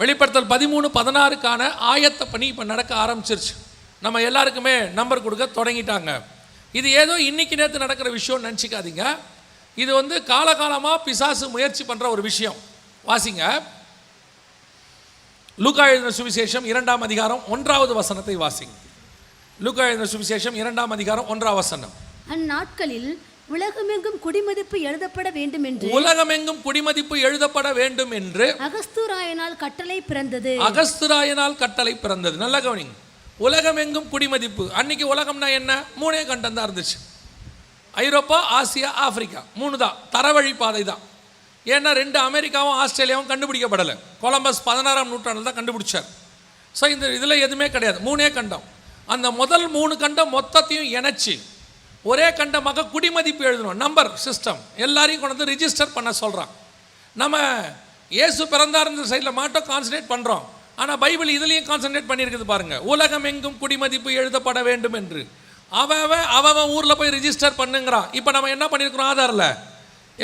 வெளிப்படுத்தல் பதிமூணு பதினாறுக்கான ஆயத்த பணி இப்போ நடக்க ஆரம்பிச்சிருச்சு. நம்ம எல்லாருக்குமே நம்பர் கொடுக்க தொடங்கிட்டாங்க. இது ஏதோ இன்னைக்கு நேற்று நடக்கிற விஷயம்னு நினச்சிக்காதீங்க. இது வந்து காலகாலமாக பிசாசு முயற்சி பண்ணுற ஒரு விஷயம். வாசிங்க. லூக்கா எழுதின சுவிசேஷம் இரண்டாம் அதிகாரம் ஒன்றாவது வசனத்தை வாசிங்க. லூக்கா எழுதின சுவிசேஷம் இரண்டாம் அதிகாரம் ஒன்றாம் வசனம். அந்நாட்களில் உலகமெங்கும் குடிமதிப்பு எழுதப்பட வேண்டும் என்று உலகமெங்கும் குடிமதிப்பு எழுதப்பட வேண்டும் என்று அகஸ்தூராயனால் கட்டளை பிறந்தது. அகஸ்துராயனால் கட்டளை பிறந்தது. நல்லா கவனிங்க. உலகமெங்கும் குடிமதிப்பு. அன்னைக்கு உலகம்னா என்ன? மூணே கண்டம் தான் இருந்துச்சு. ஐரோப்பா ஆசியா ஆப்பிரிக்கா. மூணு தான். தரவழி பாதை தான். ஏன்னா ரெண்டு அமெரிக்காவும் ஆஸ்திரேலியாவும் கண்டுபிடிக்கப்படலை. கொலம்பஸ் பதினாறாம் நூற்றாண்டில் தான் கண்டுபிடிச்சார். ஸோ இந்த இதில் எதுவுமே கிடையாது. மூணே கண்டம். அந்த முதல் மூணு கண்டம் மொத்தத்தையும் இணைச்சி. ஒரே கண்டமாக குடிமதிப்பு எழுதணும். நம்பர் சிஸ்டம் எல்லாரையும் கொண்டு வந்து ரிஜிஸ்டர் பண்ண சொல்கிறான் நம்ம இயேசு பிறந்தார் இந்த சைடில் மட்டும் கான்சன்ட்ரேட் பண்ணுறோம் ஆனால் பைபிள் இதுலேயும் கான்சன்ட்ரேட் பண்ணியிருக்குது பாருங்கள் உலகம் எங்கும் குடிமதிப்பு எழுதப்பட வேண்டும் என்று. அவன் அவன் ஊரில் போய் ரிஜிஸ்டர் பண்ணுங்கிறான். இப்போ நம்ம என்ன பண்ணியிருக்கிறோம் ஆதாரில்?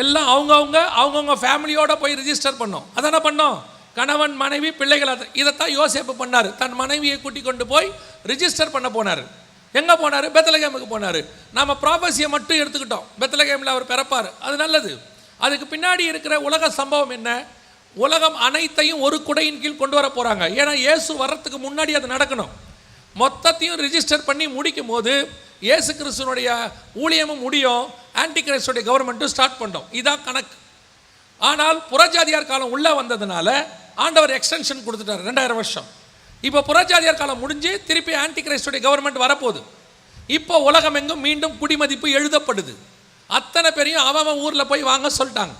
எல்லாம் அவங்கவுங்க அவங்கவுங்க ஃபேமிலியோடு போய் ரிஜிஸ்டர் பண்ணோம். அதான பண்ணோம்? கணவன் மனைவி பிள்ளைகள் அதை இதைத்தான் யோசேப்பு பண்ணார். தன் மனைவியை கூட்டி கொண்டு போய் ரிஜிஸ்டர் பண்ண போனார். எங்கே போனார்? பெத்தலகேமுக்கு போனார். நாம் ப்ராபஸியை மட்டும் எடுத்துக்கிட்டோம். பெத்தலகேமில் அவர் பிறப்பார். அது நல்லது. அதுக்கு பின்னாடி இருக்கிற உலக சம்பவம் என்ன? உலகம் அனைத்தையும் ஒரு குடையின் கீழ் கொண்டு வர போகிறாங்க ஏன்னா இயேசு வர்றதுக்கு முன்னாடி அது நடக்கணும். மொத்தத்தையும் ரிஜிஸ்டர் பண்ணி முடிக்கும் போது இயேசு கிறிஸ்துனுடைய ஊழியமும் முடியும். ஆன்டி கிரைஸ்டுடைய கவர்மெண்ட்டும் ஸ்டார்ட் பண்ணோம். இதான் கணக்கு. ஆனால் புறஜாதியார் காலம் உள்ளே வந்ததுனால ஆண்டவர் எக்ஸ்டென்ஷன் கொடுத்துட்டார். ரெண்டாயிரம் வருஷம். இப்போ புறஜாதியார் காலம் முடிஞ்சு திருப்பி ஆன்டி கிரைஸ்டுடைய கவர்மெண்ட் வரப்போகுது. இப்போ உலகம் எங்கும் மீண்டும் குடிமதிப்பு எழுதப்படுது. அத்தனை பேரையும் அவன் ஊரில் போய் வாங்க சொல்லிட்டாங்க.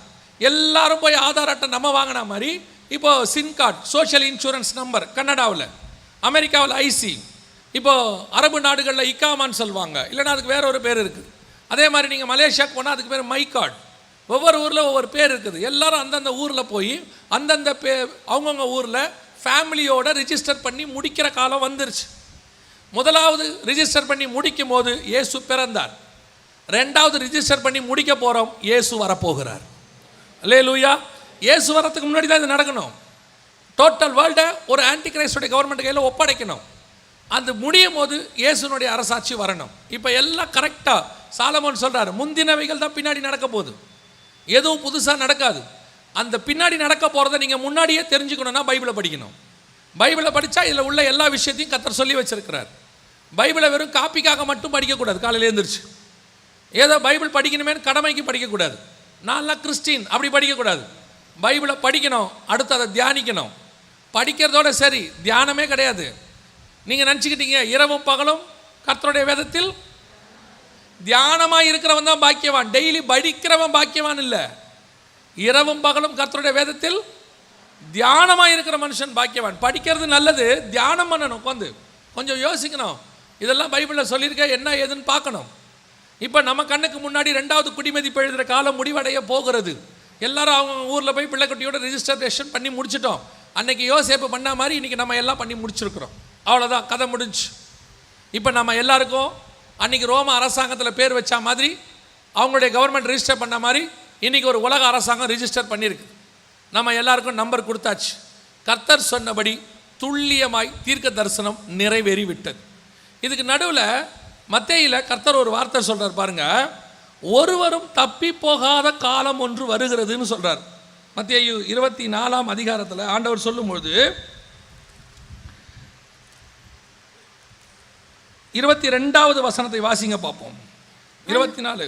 எல்லாரும் போய் ஆதார் அட்டை நம்ம வாங்கின மாதிரி இப்போ SIM card social insurance number கனடாவில் அமெரிக்காவில் ஐசி இப்போ அரபு நாடுகளில் இக்காமான்னு சொல்லுவாங்க. இல்லைன்னா அதுக்கு வேற ஒரு பேர் இருக்குது அதே மாதிரி நீங்கள் மலேசியாவுக்கு போனால் அதுக்கு பேர் மை கார்டு. ஒவ்வொரு ஊரில் ஒவ்வொரு பேர் இருக்குது. எல்லாரும் அந்தந்த ஊரில் போய் அந்தந்த பே அவங்கவுங்க ஊரில் ஃபேமிலியோட ரிஜிஸ்டர் பண்ணி முடிக்கிற காலம் வந்துருச்சு. முதலாவது ரிஜிஸ்டர் பண்ணி முடிக்கும் போது இயேசு பிறந்தார். ரெண்டாவது ரிஜிஸ்டர் பண்ணி முடிக்க போகிறோம் இயேசு வரப்போகிறார். அல்லே லூயா இயேசு வரத்துக்கு முன்னாடி தான் இது நடக்கணும். டோட்டல் வேர்ல்டை ஒரு ஆன்டி கிரைஸ்டுடைய கவர்மெண்ட் கையில் ஒப்படைக்கணும். அது முடியும் போது இயேசுனுடைய அரசாட்சி வரணும். இப்போ எல்லாம் கரெக்டாக சாலமோன் சொல்கிறாரு முந்தினவைகள் தான் பின்னாடி நடக்க போகுது. எதுவும் புதுசாக நடக்காது. அந்த பின்னாடி நடக்க போகிறத நீங்கள் முன்னாடியே தெரிஞ்சுக்கணுன்னா பைபிளை படிக்கணும். பைபிளை படித்தா இதில் உள்ள எல்லா விஷயத்தையும் கத்தர் சொல்லி வச்சுருக்கிறார். பைபிளை வெறும் காப்பிக்காக மட்டும் படிக்கக்கூடாது. காலையில் எழுந்திரிச்சு. ஏதோ பைபிள் படிக்கணுமேனு கடமைக்கு படிக்கக்கூடாது. நான்லாம் கிறிஸ்டின் அப்படி படிக்கக்கூடாது. பைபிளை படிக்கணும் அடுத்து அதை தியானிக்கணும். படிக்கிறதோட சரி தியானமே கிடையாது. நீங்கள் நினச்சிக்கிட்டீங்க இரவும் பகலும் கர்த்தருடைய வேதத்தில் தியானமாக இருக்கிறவன் தான் பாக்கியவான். டெய்லி படிக்கிறவன் பாக்கியவான் இல்லை. இரவும் பகலும் கர்த்தருடைய வேதத்தில் தியானமாக இருக்கிற மனுஷன் பாக்கியவான். படிக்கிறது நல்லது தியானம் பண்ணணும் உட்காந்து. கொஞ்சம் யோசிக்கணும். இதெல்லாம் பைபிளில் சொல்லியிருக்க என்ன ஏதுன்னு பார்க்கணும். இப்போ நம்ம கண்ணுக்கு முன்னாடி ரெண்டாவது குடிமதிப்பு எழுதுகிற காலம் முடிவடைய போகிறது. எல்லாரும் அவங்க ஊரில் போய் பிள்ளைக்குட்டியோட ரிஜிஸ்ட்ரேஷன் பண்ணி முடிச்சிட்டோம். அன்னைக்கு யோசிப்பு பண்ண மாதிரி இன்றைக்கி நம்ம எல்லாம் பண்ணி முடிச்சிருக்கிறோம். அவ்வளோதான் கதை முடிஞ்சு. இப்போ நம்ம எல்லாருக்கும் அன்றைக்கி ரோம அரசாங்கத்தில் பேர் வச்ச மாதிரி அவங்களுடைய கவர்மெண்ட் ரிஜிஸ்டர் பண்ண மாதிரி இன்றைக்கி ஒரு உலக அரசாங்கம் ரிஜிஸ்டர் பண்ணியிருக்கு. நம்ம எல்லாருக்கும் நம்பர் கொடுத்தாச்சு. கர்த்தர் சொன்னபடி துல்லியமாய் தீர்க்க தரிசனம் நிறைவேறி விட்டது இதுக்கு நடுவில் மத்தியில் கர்த்தர் ஒரு வார்த்தை சொல்கிறார் பாருங்க. ஒருவரும் தப்பி போகாத காலம் ஒன்று வருகிறதுன்னு சொல்கிறார் மத்திய இருபத்தி நாலாம் அதிகாரத்தில் ஆண்டவர் சொல்லும்பொழுது இருபத்தி ரெண்டாவது வசனத்தை வாசிங்க பார்ப்போம். இருபத்தி நாலு.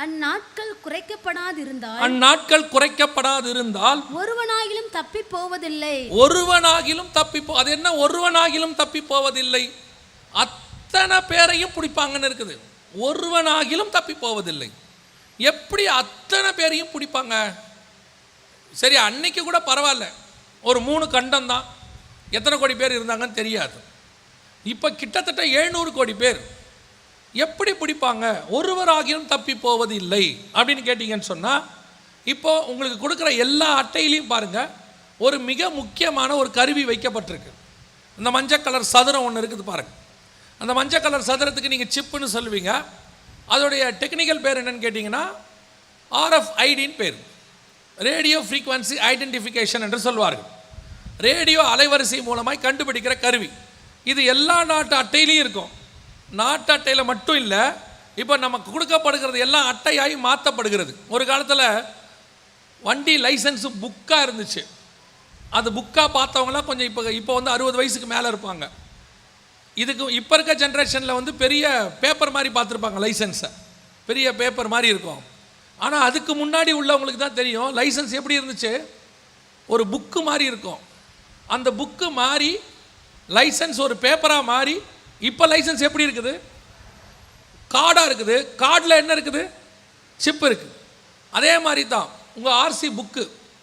அந்நாட்கள் குறைக்கப்படாதிருந்தால் அந்நாட்கள் குறைக்கப்படாதிருந்தால் ஒருவனாகிலும் தப்பி போவதில்லை ஒருவனாகிலும் தப்பி போ அது என்ன? ஒருவனாகிலும் தப்பி போவதில்லை அத்தனை பேரையும் பிடிப்பாங்கன்னு இருக்குது. ஒருவனாகிலும் தப்பி போவதில்லை எப்படி அத்தனை பேரையும் பிடிப்பாங்க? சரி அன்னைக்கு கூட பரவாயில்ல. ஒரு மூணு கண்டம் தான். எத்தனை கோடி பேர் இருந்தாங்கன்னு தெரியாது. இப்போ கிட்டத்தட்ட எழுநூறு கோடி பேர். எப்படி பிடிப்பாங்க? ஒருவராகியும் தப்பி போவது இல்லை அப்படின்னு கேட்டிங்கன்னு சொன்னால் இப்போ உங்களுக்கு கொடுக்குற எல்லா அட்டையிலையும் பாருங்கள் ஒரு மிக முக்கியமான ஒரு கருவி வைக்கப்பட்டிருக்கு. இந்த மஞ்சள் கலர் சதுரம் ஒன்று இருக்குது பாருங்கள் அந்த மஞ்சள் கலர் சதுரத்துக்கு நீங்கள் சிப்புன்னு சொல்லுவீங்க. அதோடைய டெக்னிக்கல் பேர் என்னன்னு கேட்டிங்கன்னா ஆர்எஃப் ஐடின்னு பேர். ரேடியோ ஃப்ரீக்வன்சி ஐடென்டிஃபிகேஷன் என்று சொல்வார்கள். ரேடியோ அலைவரிசை மூலமாக கண்டுபிடிக்கிற கருவி. இது எல்லா நாட்டு அட்டையிலையும் இருக்கும். நாட்டு அட்டையில் மட்டும் இல்லை இப்போ நமக்கு கொடுக்கப்படுகிறது எல்லாம் அட்டையாகி மாற்றப்படுகிறது ஒரு காலத்தில் வண்டி லைசன்ஸு புக்காக இருந்துச்சு. அது புக்காக பார்த்தவங்களாம் கொஞ்சம் இப்போ இப்போ வந்து அறுபது வயசுக்கு மேலே இருப்பாங்க. இதுக்கு இப்போ இருக்க ஜென்ரேஷனில் வந்து பெரிய பேப்பர் மாதிரி பார்த்துருப்பாங்க லைசன்ஸை பெரிய பேப்பர் மாதிரி இருக்கும். ஆனால் அதுக்கு முன்னாடி உள்ளவங்களுக்கு தான் தெரியும் லைசன்ஸ் எப்படி இருந்துச்சு? ஒரு புக்கு மாதிரி இருக்கும். அந்த புக்கு மாறி லைசன்ஸ் ஒரு பேப்பராக மாறி இப்போ லைசன்ஸ் எப்படி இருக்குது? கார்டாக இருக்குது. கார்டில் என்ன இருக்குது? சிப் இருக்குது அதே மாதிரி தான் உங்கள் ஆர்சி புக்கு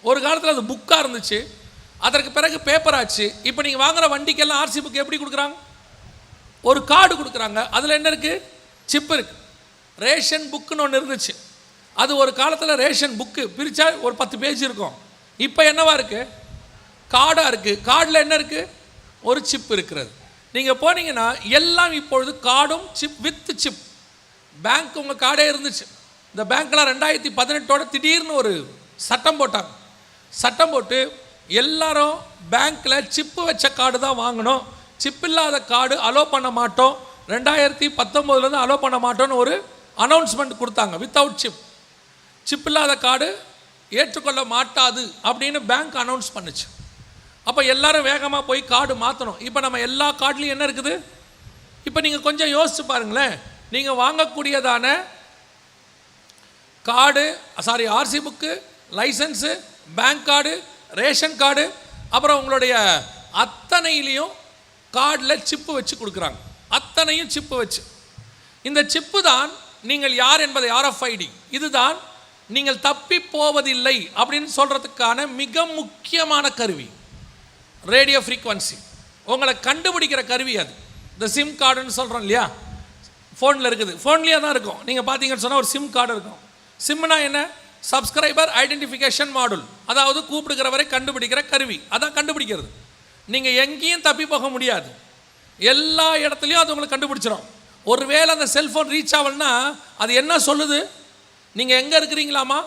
ஒரு காலத்தில் அது புக்காக இருந்துச்சு. அதற்கு பிறகு பேப்பர் ஆச்சு. இப்போ நீங்கள் வாங்குகிற வண்டிக்கெல்லாம் ஆர்சி புக் எப்படி கொடுக்குறாங்க? ஒரு கார்டு கொடுக்குறாங்க. அதில் என்ன இருக்குது சிப் இருக்குது ரேஷன் புக்குன்னு ஒன்று இருந்துச்சு. அது ஒரு காலத்தில் ரேஷன் புக்கு பிரித்தா ஒரு பத்து பேஜ் இருக்கும். இப்போ என்னவா இருக்குது கார்டாக இருக்குது கார்டில் என்ன இருக்குது ஒரு சிப் இருக்கிறது. நீங்கள் போனீங்கன்னா எல்லாம் இப்பொழுது கார்டும் சிப் வித் சிப் பேங்க் உங்கள் கார்டே இருந்துச்சு. இந்த பேங்க்கில் ரெண்டாயிரத்தி பதினெட்டோட திடீர்னு ஒரு சட்டம் போட்டாங்க. சட்டம் போட்டு எல்லாரும் பேங்க்கில் சிப்பு வச்ச கார்டு தான் வாங்கணும். சிப் இல்லாத கார்டு அலோ பண்ண மாட்டோம். ரெண்டாயிரத்தி பத்தொம்போதுலேருந்து அலோ பண்ண மாட்டோம்னு ஒரு அனௌன்ஸ்மெண்ட் கொடுத்தாங்க வித்தவுட் சிப் சிப் இல்லாத கார்டு ஏற்றுக்கொள்ள மாட்டாது அப்படின்னு பேங்க் அனௌன்ஸ் பண்ணுச்சு. அப்போ எல்லாரும் வேகமாக போய் கார்டு மாற்றணும் இப்போ நம்ம எல்லா கார்டுலையும் என்ன இருக்குது? இப்போ நீங்கள் கொஞ்சம் யோசிச்சு பாருங்களேன். நீங்கள் வாங்கக்கூடியதான card sorry RC book licence bank card ration card அப்புறம் உங்களுடைய அத்தனையிலையும் கார்டில் சிப்பு வச்சு கொடுக்குறாங்க. அத்தனையும் சிப்பு வச்சு. இந்த சிப்பு தான் நீங்கள் யார் என்பதை ஆர்எஃப்ஐடி இதுதான் நீங்கள் தப்பி போவதில்லை அப்படின்னு சொல்கிறதுக்கான மிக முக்கியமான கருவி. ரேடியோ ஃப்ரீக்வன்சி உங்களை கண்டுபிடிக்கிற கருவி அது. இந்த சிம் கார்டுன்னு சொல்கிறோம் இல்லையா? ஃபோனில் இருக்குது. ஃபோன்லேயே தான் இருக்கும். நீங்கள் பார்த்தீங்கன்னு சொன்னால் ஒரு சிம் கார்டு இருக்கும். சிம்னா என்ன? சப்ஸ்கிரைபர் ஐடென்டிஃபிகேஷன் மாடுல் அதாவது கூப்பிடுக்கிறவரை கண்டுபிடிக்கிற கருவி. அதான் கண்டுபிடிக்கிறது. நீங்கள் எங்கேயும் தப்பி போக முடியாது. எல்லா இடத்துலையும் அது உங்களுக்கு கண்டுபிடிச்சிடும் ஒருவேளை அந்த செல்ஃபோன் ரீச் ஆகலன்னா அது என்ன சொல்லுது? நீங்கள் எங்கே இருக்கிறீங்களாமா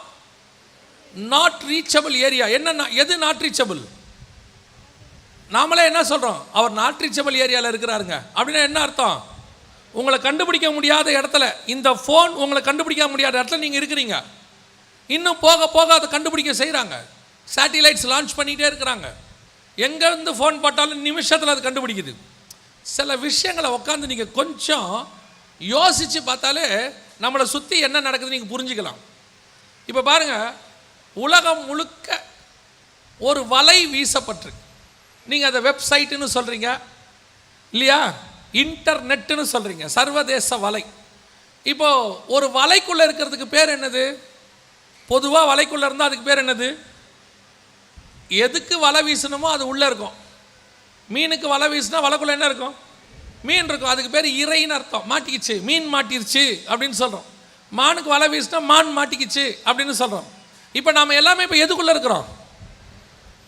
நாட் ரீச்சபிள் ஏரியா என்ன எது நாட் ரீச்சபிள் நாமளே என்ன சொல்கிறோம் அவர் நாட் ஏரியாவில் இருக்கிறாருங்க. அப்படின்னா என்ன அர்த்தம்? உங்களை கண்டுபிடிக்க முடியாத இடத்துல இந்த ஃபோன் உங்களை கண்டுபிடிக்க முடியாத இடத்துல நீங்கள் இருக்கிறீங்க. இன்னும் போக போக அதை கண்டுபிடிக்க செய்கிறாங்க சேட்டிலைட்ஸ் லான்ச் பண்ணிகிட்டே இருக்கிறாங்க. எங்கேருந்து ஃபோன் போட்டாலும் நிமிஷத்தில் அது கண்டுபிடிக்குது. சில விஷயங்களை உட்காந்து நீங்கள் கொஞ்சம் யோசித்து பார்த்தாலே நம்மளை சுற்றி என்ன நடக்குதுன்னு நீங்கள் புரிஞ்சுக்கலாம். இப்போ பாருங்கள் உலகம் முழுக்க ஒரு வலை வீசப்பட்டிருக்கு. நீங்கள் அதை வெப்சைட்டுன்னு சொல்கிறீங்க இல்லையா? இன்டர்நெட்டுன்னு சொல்கிறீங்க சர்வதேச வலை. இப்போ ஒரு வலைக்குள்ளே இருக்கிறதுக்கு பேர் என்னது? பொதுவாக வலைக்குள்ளே இருந்தால் அதுக்கு பேர் என்னது? எதுக்கு வலை வீசணுமோ அது உள்ளே இருக்கும். மீனுக்கு வலை வீசினா வலைக்குள்ளே என்ன இருக்கும்? மீன் இருக்கும். அதுக்கு பேர் இறைன்னு அர்த்தம். மாட்டிக்கிச்சு மீன் மாட்டிருச்சு அப்படின்னு சொல்கிறோம் மானுக்கு வலை வீசினா மான் மாட்டிக்கிச்சு அப்படின்னு சொல்கிறோம் இப்போ நாம் எல்லாமே இப்போ எதுக்குள்ளே இருக்கிறோம்?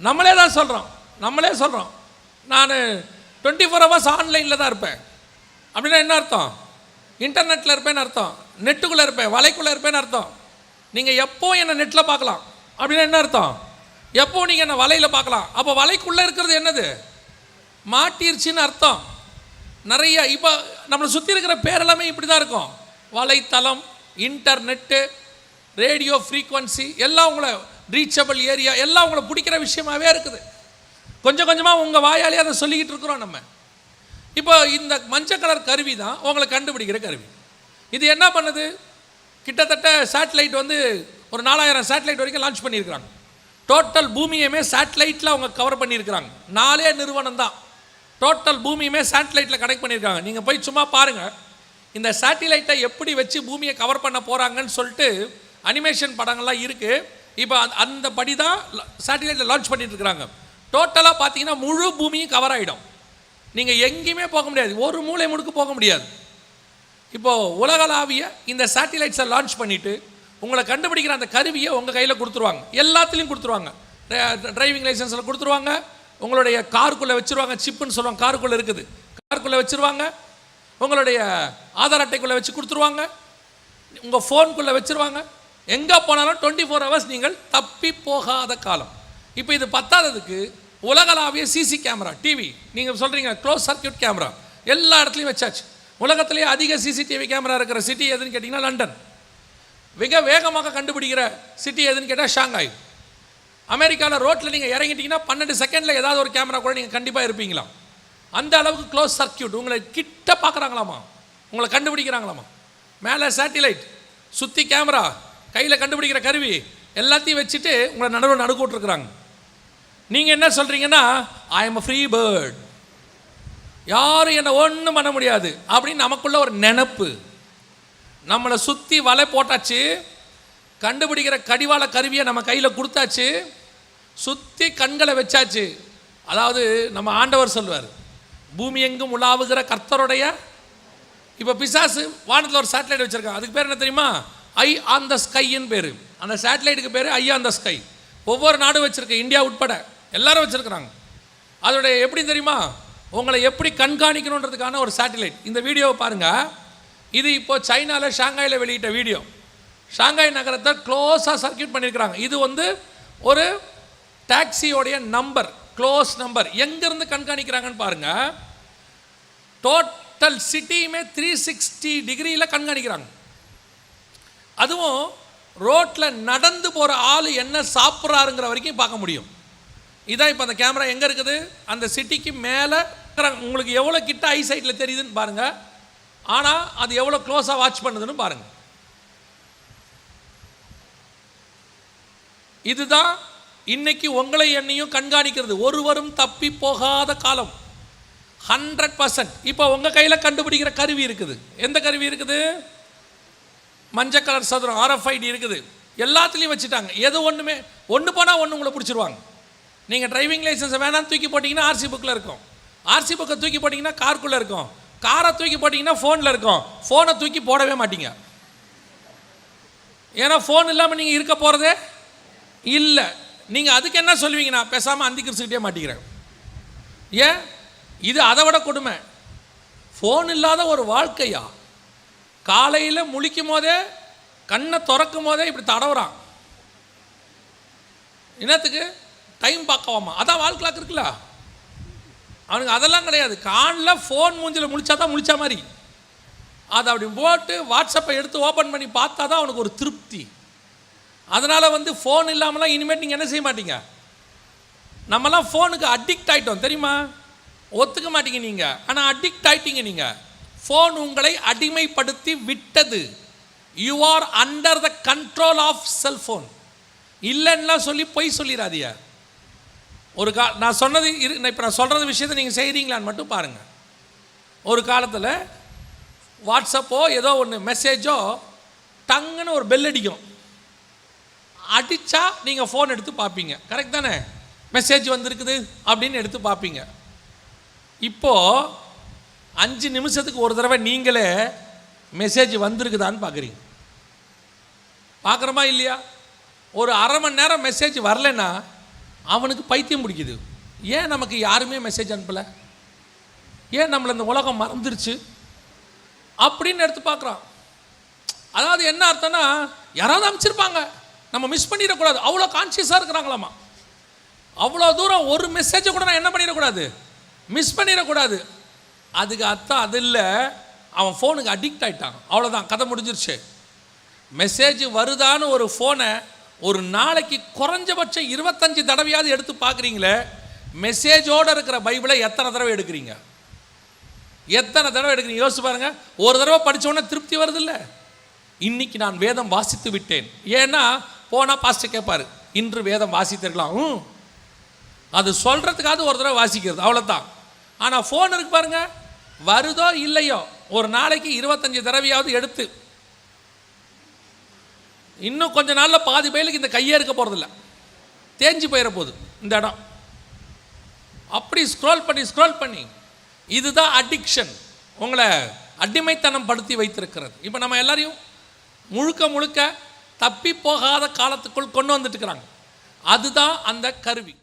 நம்மளே தான் சொல்கிறோம் நம்மளே சொல்கிறோம் நான் டுவெண்ட்டி ஃபோர் ஹவர்ஸ் ஆன்லைனில் தான் இருப்பேன். அப்படின்னா என்ன அர்த்தம்? இன்டர்நெட்டில் இருப்பேன்னு அர்த்தம். நெட்டுக்குள்ளே இருப்பேன். வலைக்குள்ளே இருப்பேன்னு அர்த்தம். நீங்கள் எப்போ என்னை நெட்டில் பார்க்கலாம். அப்படின்னா என்ன அர்த்தம்? எப்போ நீங்கள் என்னை வலையில் பார்க்கலாம். அப்போ வலைக்குள்ளே இருக்கிறது என்னது? மாட்டிருச்சுன்னு அர்த்தம். நிறைய இப்போ நம்மளை சுற்றி இருக்கிற பேரெல்லாமே இப்படி தான் இருக்கும். வலைத்தளம் இன்டர்நெட்டு ரேடியோ ஃப்ரீக்குவன்சி எல்லாம் உங்களை ரீச்சபிள் ஏரியா எல்லாம் உங்களை பிடிக்கிற விஷயமாகவே இருக்குது. கொஞ்சம் கொஞ்சமாக உங்கள் வாயாலே அதை சொல்லிக்கிட்டு இருக்கிறோம் நம்ம. இப்போ இந்த மஞ்சள் கலர் கருவி தான் உங்களை கண்டுபிடிக்கிற கருவி. இது என்ன பண்ணுது? கிட்டத்தட்ட சேட்டலைட் வந்து ஒரு நாலாயிரம் சேட்டலைட் வரைக்கும் லான்ச் பண்ணியிருக்கிறாங்க. டோட்டல் பூமியுமே சேட்டலைட்டில் அவங்க கவர் பண்ணியிருக்கிறாங்க. நாலே நிறுவனம் தான். டோட்டல் பூமியுமே சேட்டலைட்டில் கனெக்ட் பண்ணியிருக்காங்க. நீங்கள் போய் சும்மா பாருங்கள் இந்த சேட்டிலைட்டை எப்படி வச்சு பூமியை கவர் பண்ண போகிறாங்கன்னு சொல்லிட்டு அனிமேஷன் படங்கள்லாம் இருக்குது இப்போ அந்த- அந்த படி தான் சேட்டிலைட்டில் லான்ச் பண்ணிட்டு இருக்கிறாங்க. டோட்டலாக பார்த்தீங்கன்னா முழு பூமியும் கவர் ஆகிடும் நீங்கள் எங்கேயுமே போக முடியாது. ஒரு மூலை முடுக்கு போக முடியாது. இப்போது உலகளாவிய இந்த சேட்டிலைட்ஸை லான்ச் பண்ணிவிட்டு உங்களை கண்டுபிடிக்கிற அந்த கருவியை உங்கள் கையில் கொடுத்துருவாங்க. எல்லாத்துலேயும் கொடுத்துருவாங்க. டிரைவிங் லைசன்ஸில் கொடுத்துருவாங்க. உங்களுடைய காருக்குள்ளே வச்சுருவாங்க. சிப்புன்னு சொல்லுவாங்க. காருக்குள்ளே இருக்குது. காருக்குள்ளே வச்சுருவாங்க. உங்களுடைய ஆதார் அட்டைக்குள்ளே வச்சு கொடுத்துருவாங்க. உங்கள் ஃபோனுக்குள்ளே வச்சுருவாங்க. எங்கே போனாலும் டுவெண்ட்டி ஃபோர் ஹவர்ஸ் நீங்கள் தப்பி போகாத காலம். இப்போ இது பத்தாததுக்கு உலகளாவிய சிசி கேமரா டிவி நீங்கள் சொல்கிறீங்க க்ளோஸ் சர்க்யூட் கேமரா எல்லா இடத்துலையும் வச்சாச்சு. உலகத்திலேயே அதிக சிசிடிவி கேமரா இருக்கிற சிட்டி எதுன்னு கேட்டிங்கன்னா லண்டன் மிக வேகமாக கண்டுபிடிக்கிற சிட்டி எதுன்னு கேட்டால் ஷாங்காய் அமெரிக்காவில் ரோட்டில் நீங்கள் இறங்கிட்டீங்கன்னா பன்னெண்டு செகண்டில் ஏதாவது ஒரு கேமரா கூட நீங்கள் கண்டிப்பாக இருப்பீங்களா? அந்த அளவுக்கு க்ளோஸ் சர்க்யூட் உங்களை கிட்ட பார்க்குறாங்களாமா உங்களை கண்டுபிடிக்கிறாங்களாமா? மேலே சேட்டிலைட் சுற்றி கேமரா கையில் கண்டுபிடிக்கிற கருவி எல்லாத்தையும் வச்சுட்டு உங்களை நடுவில் நடுக்கூட்டிருக்குறாங்க. நீங்கள் என்ன சொல்கிறீங்கன்னா ஐ எம் ஃப்ரீ பேர்ட் யாரும் என்னை ஒன்றும் பண்ண முடியாது. அப்படின்னு நமக்குள்ள ஒரு நினப்பு. நம்மளை சுற்றி வலை போட்டாச்சு கண்டுபிடிக்கிற கடிவாள கருவியை நம்ம கையில் கொடுத்தாச்சு சுற்றி கண்களை வச்சாச்சு. அதாவது நம்ம ஆண்டவர் சொல்வார் பூமி எங்கும் உலாவுகிற கர்த்தருடைய இப்போ பிசாசு வானத்தில் ஒரு சேட்டலைட் வச்சுருக்காங்க அதுக்கு பேர் என்ன தெரியுமா? ஐ ஆன் த ஸ்கைன்னு பேர். அந்த சேட்டலைட்டுக்கு பேர் ஐ ஆன் த ஸ்கை ஒவ்வொரு நாடும் வச்சுருக்கு. இந்தியா உட்பட. எல்லாரும் வச்சுருக்குறாங்க. அதோடைய எப்படி தெரியுமா? உங்களை எப்படி கண்காணிக்கணுன்றதுக்கான ஒரு சேட்டலைட் இந்த வீடியோவை பாருங்கள் இது இப்போ சைனாவில் ஷாங்காயில் வெளியிட்ட வீடியோ ஷாங்காய் நகரத்தை க்ளோஸாக சர்க்கியூட் பண்ணியிருக்கிறாங்க இது வந்து ஒரு டாக்ஸியோடைய நம்பர் க்ளோஸ் நம்பர் எங்கேருந்து கண்காணிக்கிறாங்கன்னு பாருங்கள் டோட்டல் சிட்டியுமே த்ரீ சிக்ஸ்டி டிகிரியில் கண்காணிக்கிறாங்க. அதுவும் ரோட்டில் நடந்து போகிற ஆள் என்ன சாப்பிட்றாருங்கிற வரைக்கும் பார்க்க முடியும். இதான் இப்போ அந்த கேமரா எங்கே இருக்குது? அந்த சிட்டிக்கு மேலே உங்களுக்கு எவ்வளோ கிட்ட ஐ சைட்டில் தெரியுதுன்னு பாருங்கள் ஆனால் அது எவ்வளோ க்ளோஸாக வாட்ச் பண்ணுதுன்னு பாருங்கள் இதுதான் இன்னைக்கு உங்களை என்னையும் கண்காணிக்கிறது. ஒருவரும் தப்பி போகாத காலம். ஹண்ட்ரட் பர்சன்ட் இப்போ உங்கள் கையில் கண்டுபிடிக்கிற கருவி இருக்குது. எந்த கருவி இருக்குது? மஞ்சள் கலர் சதுரம் ஆர்எஃப்ஐடி இருக்குது. எல்லாத்துலேயும் வச்சுட்டாங்க. எது ஒன்றுமே ஒன்று போனால் ஒன்று உங்களை பிடிச்சிருவாங்க. நீங்கள் டிரைவிங் லைசன்ஸை வேணாம் தூக்கி போட்டிங்கன்னா ஆர்சி புக்கில் இருக்கும். ஆர்சி புக்கை தூக்கி போட்டிங்கன்னா கார்க்குள்ளே இருக்கும். காரை தூக்கி போட்டிங்கன்னா ஃபோனில் இருக்கும். ஃபோனை தூக்கி போடவே மாட்டீங்க. ஏன்னா ஃபோன் இல்லாமல் நீங்கள் இருக்க போகிறதே இல்லை. நீங்கள் அதுக்கு என்ன சொல்லுவீங்க நான் பேசாமல் அந்தி மாட்டிக்கிறேன். ஏன்? இது அதை விட கொடுமை. ஃபோன் இல்லாத ஒரு வாழ்க்கையா? காலையில் முழிக்கும் போதே கண்ணை திறக்கும் போதே இப்படி தடவுறான். என்னத்துக்கு? டைம் பார்க்கவாமா? அதான் வாழ்க்கை இருக்குல்ல? அவனுக்கு அதெல்லாம் கிடையாது. காலில் ஃபோன் மூஞ்சில் முழிச்சா தான் முழிச்ச மாதிரி. அதை அப்படி போட்டு வாட்ஸ்அப்பை எடுத்து ஓப்பன் பண்ணி பார்த்தா தான் அவனுக்கு ஒரு திருப்தி. அதனால் வந்து ஃபோன் இல்லாமலாம் இனிமேல் நீங்கள் என்ன செய்ய மாட்டீங்க? நம்மலாம் ஃபோனுக்கு அடிக்ட் ஆகிட்டோம் தெரியுமா? ஒத்துக்க மாட்டீங்க நீங்கள் ஆனால் அடிக்ட் ஆயிட்டீங்க நீங்கள் ஃபோன் உங்களை அடிமைப்படுத்தி விட்டது. You are under the control of cellphone இல்லைன்னா சொல்லி பொய் சொல்லிடாதியா ஒரு கா நான் சொன்னது இரு நான் இப்போ நான் சொல்கிறது விஷயத்தை நீங்கள் செய்கிறீங்களான்னு மட்டும் பாருங்கள் ஒரு காலத்தில் வாட்ஸ்அப்போ ஏதோ ஒன்று மெசேஜோ டங்குன்னு ஒரு பெல் அடிக்கும். அடித்தா நீங்கள் ஃபோன் எடுத்து பார்ப்பீங்க கரெக்ட் தானே? மெசேஜ் வந்திருக்குது அப்படின்னு எடுத்து பார்ப்பீங்க இப்போது அஞ்சு நிமிஷத்துக்கு ஒரு தடவை நீங்களே மெசேஜ் வந்திருக்குதான்னு பார்க்குறீங்க பார்க்குறோமா இல்லையா? ஒரு அரை மணி நேரம் மெசேஜ் வரலைன்னா அவனுக்கு பைத்தியம் பிடிக்குது. ஏன் நமக்கு யாருமே மெசேஜ் அனுப்பலை? ஏன் நம்மளை இந்த உலகம் மறந்துருச்சு? அப்படின்னு எடுத்து பார்க்குறான். அதாவது என்ன அர்த்தம்னா யாராவது அமைச்சிருப்பாங்க நம்ம மிஸ் பண்ணிடக்கூடாது. அவ்வளோ கான்சியஸாக இருக்கிறாங்களாமா. அவ்வளோ தூரம் ஒரு மெசேஜை கூட நான் என்ன பண்ணிடக்கூடாது? மிஸ் பண்ணிடக்கூடாது. அதுக்கு அர்த்தம் அது இல்லை. அவன் ஃபோனுக்கு அடிக்ட் ஆகிட்டான் அவ்வளோதான் கதை முடிஞ்சிருச்சு. மெசேஜ் வருதான்னு ஒரு ஃபோனை ஒரு நாளைக்கு குறைஞ்சபட்சம் இருபத்தஞ்சு தடவையாவது எடுத்து பார்க்குறீங்களே மெசேஜோடு இருக்கிற பைபிளை எத்தனை தடவை எடுக்கிறீங்க? எத்தனை தடவை எடுக்கிறீங்க? யோசிச்சு பாருங்கள் ஒரு தடவை படிச்ச உடனே திருப்தி வருதில்ல. இன்னைக்கு நான் வேதம் வாசித்து விட்டேன். ஏன்னா போனால் பாஸ்டர் கேட்பாரு இன்று வேதம் வாசித்திருக்கலாம் ம். அது சொல்கிறதுக்காவது ஒரு தடவை வாசிக்கிறது அவ்வளோதான் ஆனால் ஃபோன் இருக்கு பாருங்கள் வருதோ இல்லையோ ஒரு நாளைக்கு இருபத்தஞ்சு தடவையாவது எடுத்து இன்னும் கொஞ்ச நாளில் பாதி பேருக்கு இந்த கையே இருக்க போகிறதில்ல தேஞ்சு போயிட போகுது இந்த இடம். அப்படி ஸ்க்ரோல் பண்ணி ஸ்க்ரோல் பண்ணி இதுதான் அடிக்ஷன் உங்களை அடிமைத்தனம் படுத்தி வைத்திருக்கிறது. இப்போ நம்ம எல்லாரையும் முழுக்க முழுக்க தப்பி போகாத காலத்துக்குள் கொண்டு வந்துட்டுருக்குறாங்க அதுதான் அந்த கருவி.